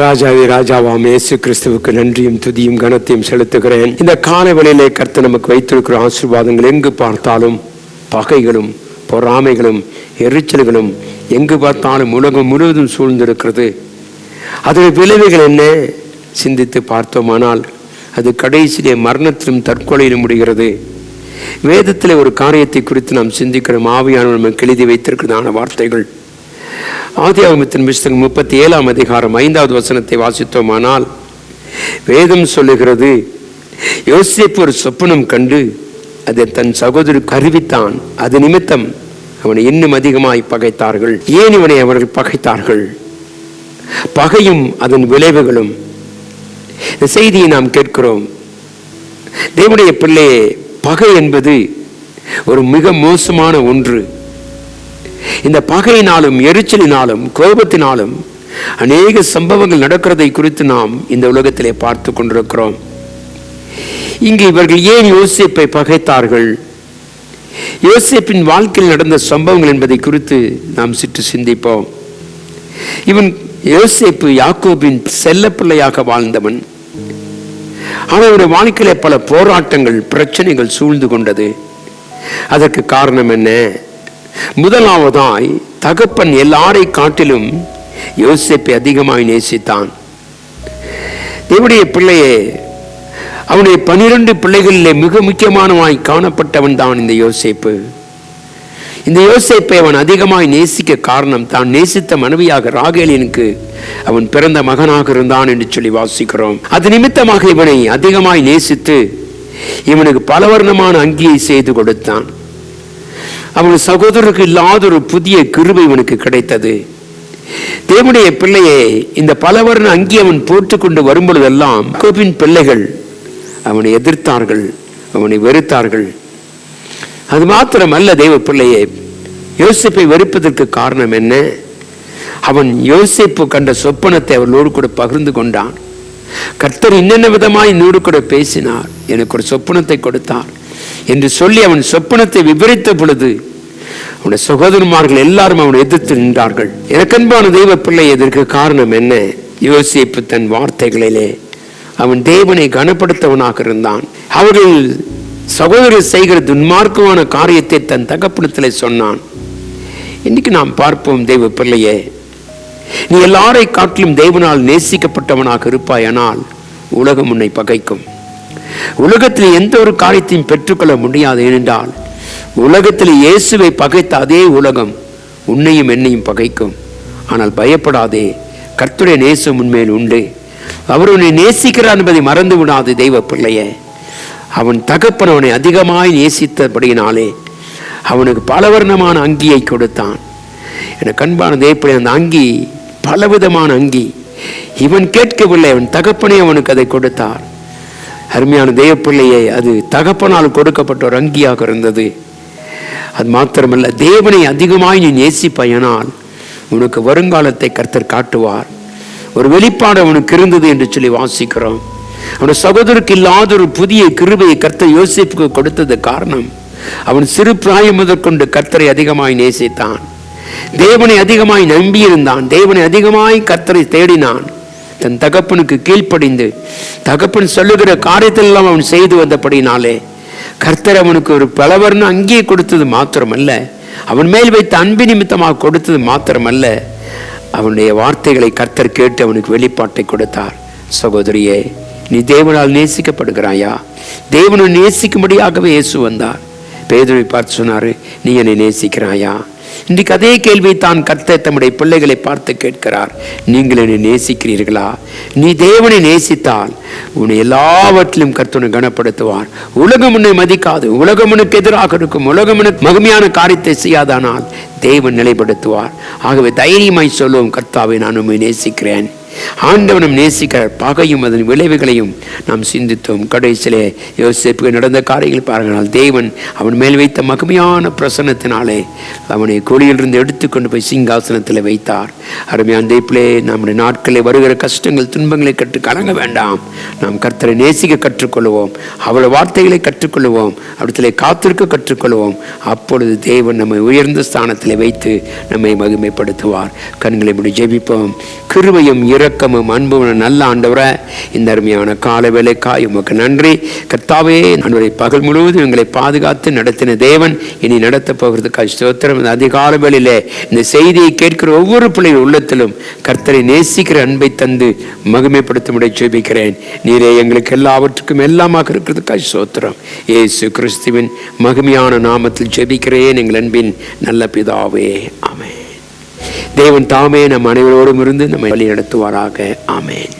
ராஜாவே ராஜாவாம் இயேசு கிறிஸ்துவுக்கு நன்றியும் துதியும் கனத்தையும் செலுத்துகிறேன். இந்த காலவெளியிலே கர்த்தர் நமக்கு வைத்திருக்கிற ஆசீர்வாதங்கள் எங்கு பார்த்தாலும் பகைகளும் பொறாமைகளும் எரிச்சல்களும் எங்கு பார்த்தாலும் உலகம் முழுவதும் சூழ்ந்திருக்கிறது. அதன் விளைவுகள் என்ன? சிந்தித்து பார்த்தோமானால் அது கடைசியிலே மரணத்திலும் தற்கொலையிலும் முடிகிறது. வேதத்தில் ஒரு காரியத்தை குறித்து நாம் சிந்திக்கிறோம். ஆவியானவர் நமக்கு எழுதி வைத்திருக்கிறதான வார்த்தைகள். ஆதியாகமத்தின் புஸ்தகம் முப்பத்தி ஏழாம் அதிகாரம் ஐந்தாவது வசனத்தை வாசித்தோமானால் வேதம் சொல்லுகிறது யோசிப்பு ஒரு சொப்பனம் கண்டு அதை தன் சகோதரி அறிவித்தான். அது நிமித்தம் அவனை இன்னும் அதிகமாய் பகைத்தார்கள். ஏன் இவனை அவர்கள் பகைத்தார்கள்? பகையும் அதன் விளைவுகளும். இந்த செய்தியை நாம் கேட்கிறோம். தேவனுடைய பிள்ளையே பகை என்பது ஒரு மிக மோசமான ஒன்று. இந்த பகையினாலும் எரிச்சலினாலும் கோபத்தினாலும் அநேக சம்பவங்கள் நடக்கிறதை குறித்து நாம் இந்த உலகத்திலே பார்த்து கொண்டிருக்கிறோம். இங்கு இவர்கள் ஏன் யோசிப்பை பகைத்தார்கள்? யோசிப்பின் வாழ்க்கையில் நடந்த சம்பவங்கள் என்பதை குறித்து நாம் சிற்று சிந்திப்போம். இவன் யோசேப்பு யாக்கோபின் செல்லப்பிள்ளையாக வாழ்ந்தவன். அவனுடைய வாழ்க்கையில பல போராட்டங்கள் பிரச்சனைகள் சூழ்ந்து கொண்டது. அதற்கு காரணம் என்ன? முதலாவதாய் தகப்பன் எல்லாரை காட்டிலும் யோசேப்பை அதிகமாய் நேசித்தான். தேவனுடைய பிள்ளையே அவனுடைய பனிரெண்டு பிள்ளைகளிலே மிக முக்கியமானவாய் காணப்பட்டவன் தான் இந்த யோசேப்பு. இந்த யோசேப்பை அவன் அதிகமாய் நேசிக்க காரணம் தான் நேசித்த மனைவியாக ராகேலினுக்கு அவன் பிறந்த மகனாக இருந்தான் என்று சொல்லி வாசிக்கிறோம். அது நிமித்தமாக இவனை அதிகமாய் நேசித்து இவனுக்கு பலவர்ணமான அங்கியை செய்து கொடுத்தான். அவன் சகோதரருக்கு இல்லாத ஒரு புதிய கிருபை இவனுக்கு கிடைத்தது. தேவனுடைய பிள்ளையை இந்த பலவர்ண அங்கி அவன் போட்டுக்கொண்டு வரும்பொழுதெல்லாம் கோபின் பிள்ளைகள் அவனை எதிர்த்தார்கள் அவனை வெறுத்தார்கள். அது மாத்திரமல்ல தெய்வ பிள்ளையே யோசிப்பை வெறுப்பதற்கு காரணம் என்ன? அவன் யோசிப்பு கண்ட சொப்பனத்தை அவர்களோடு கூட பகிர்ந்து கொண்டான். கர்த்தர் இன்னென்ன விதமாய் நூறு கூட பேசினார். எனக்கு ஒரு சொப்பனத்தை கொடுத்தார். என்று சொல்லி அவன் சொப்பனத்தை விவரித்த பொழுது அவனுடைய சகோதரமார்கள் எல்லாரும் அவனை எதிர்த்து நின்றார்கள். எனக்கன்பான தெய்வ பிள்ளை இதற்கு காரணம் என்ன? யோசிப்பு தன் வார்த்தைகளிலே அவன் தேவனை கனப்படுத்தவனாக இருந்தான். அவர்கள் சகோதரர் செய்கிற துன்மார்க்கமான காரியத்தை தன் தகப்பனத்தில் சொன்னான். இன்னைக்கு நாம் பார்ப்போம் தெய்வ பிள்ளையே நீ எல்லாரை காட்டிலும் தேவனால் நேசிக்கப்பட்டவனாக இருப்பாயானால் உலகம் உன்னை பகைக்கும். உலகத்தில் எந்த ஒரு காரியத்தையும் பெற்றுக்கொள்ள முடியாது ஏனென்றால் உலகத்தில் இயேசுவை பகைத்த அதே உலகம் உன்னையும் என்னையும் பகைக்கும். ஆனால் பயப்படாதே கர்த்துடைய நேசம் உண்மையில் உண்டு. அவர் உன்னை நேசிக்கிறார் என்பதை மறந்து விடாது தெய்வ பிள்ளையே. அவன் தகப்பன் அவனை அதிகமாய் நேசித்தபடியினாலே அவனுக்கு பலவர்ணமான அங்கியை கொடுத்தான். என கண்பான தேவப்படி அந்த அங்கி பலவிதமான அங்கி. இவன் கேட்கவில்லை அவன் தகப்பனே அவனுக்கு அதை கொடுத்தார். அருமையான தேவப்பிள்ளையை அது தகப்பனால் கொடுக்கப்பட்ட ஒரு அங்கியாக இருந்தது. அது மாத்திரமல்ல தேவனை அதிகமாய் நீ நேசிப்பயனால் உனக்கு வருங்காலத்தை கர்த்தர் காட்டுவார். ஒரு வெளிப்பாடு அவனுக்கு இருந்தது என்று சொல்லி வாசிக்கிறோம். அவனுடைய சகோதரருக்கு இல்லாத ஒரு புதிய கிருபையை கர்த்தர் யோசிப்புக்கு கொடுத்தது காரணம் அவன் சிறு பிராயம் முதற்கொண்டு கர்த்தரை அதிகமாய் நேசித்தான். தேவனை அதிகமாய் நம்பியிருந்தான். தேவனை அதிகமாய் கர்த்தரை தேடினான். தன் தகப்பனுக்கு கீழ்ப்படிந்து தகப்பன் சொல்லுகிற காரியத்தெல்லாம் அவன் செய்து வந்தபடினாலே கர்த்தர் அவனுக்கு ஒரு பலவர்னு அங்கேயே கொடுத்தது மாத்திரமல்ல. அவன் மேல் வைத்த அன்பு நிமித்தமாக கொடுத்தது மாத்திரமல்ல. அவனுடைய வார்த்தைகளை கர்த்தர் கேட்டு அவனுக்கு வெளிப்பாட்டை கொடுத்தார். சகோதரியே நீ தேவனால் நேசிக்கப்படுகிறாயா? தேவனை நேசிக்கும்படியாகவே இயேசு வந்தார். பேதுரை பார்த்து சொன்னாரு நீ என்னை நேசிக்கிறாயா? இன்றைக்கு அதே கேள்வி தான் கர்த்தர் தம்முடைய பிள்ளைகளை பார்த்து கேட்கிறார். நீங்கள் என்னை நேசிக்கிறீர்களா? நீ தேவனை நேசித்தால் உன்னை எல்லாவற்றிலும் கர்த்தனை கனப்படுத்துவார். உலகம் உன்னை மதிக்காது உலகம் உனக்கு எதிராக இருக்கும் உலகம் உனக்கு மகிமையான காரியத்தை செய்யாதானால் தேவன் நிலைப்படுத்துவார். ஆகவே தைரியமாய் சொல்லுவோம் கர்த்தாவை நான் உண்மை நேசிக்கிறேன். ஆண்டவனும் நேசிக்கிறார் பகையும் அதன் விளைவுகளையும் நாம் சிந்தித்தோம். கடைசியிலே யோசிப்புக்கு நடந்த காரியங்கள் பாருங்கள் தேவன் அவன் மேல் வைத்த மகிமையான பிரசன்னத்தினாலே அவனை குழியிலிருந்து எடுத்துக்கொண்டு போய் சிங்காசனத்தில் வைத்தார். அருமையான தேப்பிலே நம்முடைய நாட்களில் வருகிற கஷ்டங்கள் துன்பங்களை கற்று கலங்க வேண்டாம். நாம் கர்த்தரை நேசிக்க கற்றுக்கொள்வோம். அவள் வார்த்தைகளை கற்றுக்கொள்வோம். அவற்றிலே காத்திருக்க கற்றுக்கொள்வோம். அப்பொழுது தேவன் நம்மை உயர்ந்த ஸ்தானத்தில் வைத்து நம்மை மகிமைப்படுத்துவார். கண்களை இப்படி ஜெபிப்போம். கிருவையும் கிருபையும் இரக்கமும் அன்பும் நல்ல ஆண்டவரை இந்த அருமையான கால வேலைக்காய் உமக்கு நன்றி. கர்த்தாவே நண்பரை பகல் முழுவதும் எங்களை பாதுகாத்து நடத்தின தேவன் இனி நடத்த போகிறதுக்காக ஸ்தோத்திரம். இந்த அதிகால வேளையிலே இந்த செய்தியை கேட்கிற ஒவ்வொரு பிள்ளைகள் உள்ளத்திலும் கர்த்தரை நேசிக்கிற அன்பை தந்து மகிமைப்படுத்தும்படி ஜெபிக்கிறேன். நீரே எங்களுக்கு எல்லாவற்றுக்கும் எல்லாமாக இருக்கிறதுக்காக ஸ்தோத்திரம். ஏசு கிறிஸ்துவின் மகிமையான நாமத்தில் ஜெபிக்கிறேன் எங்கள் அன்பின் நல்ல பிதாவே. ஆமென். தேவன் தாமே நம் அனைவரோடும் இருந்து நம்மை வழி நடத்துவாராக ஆமேன்.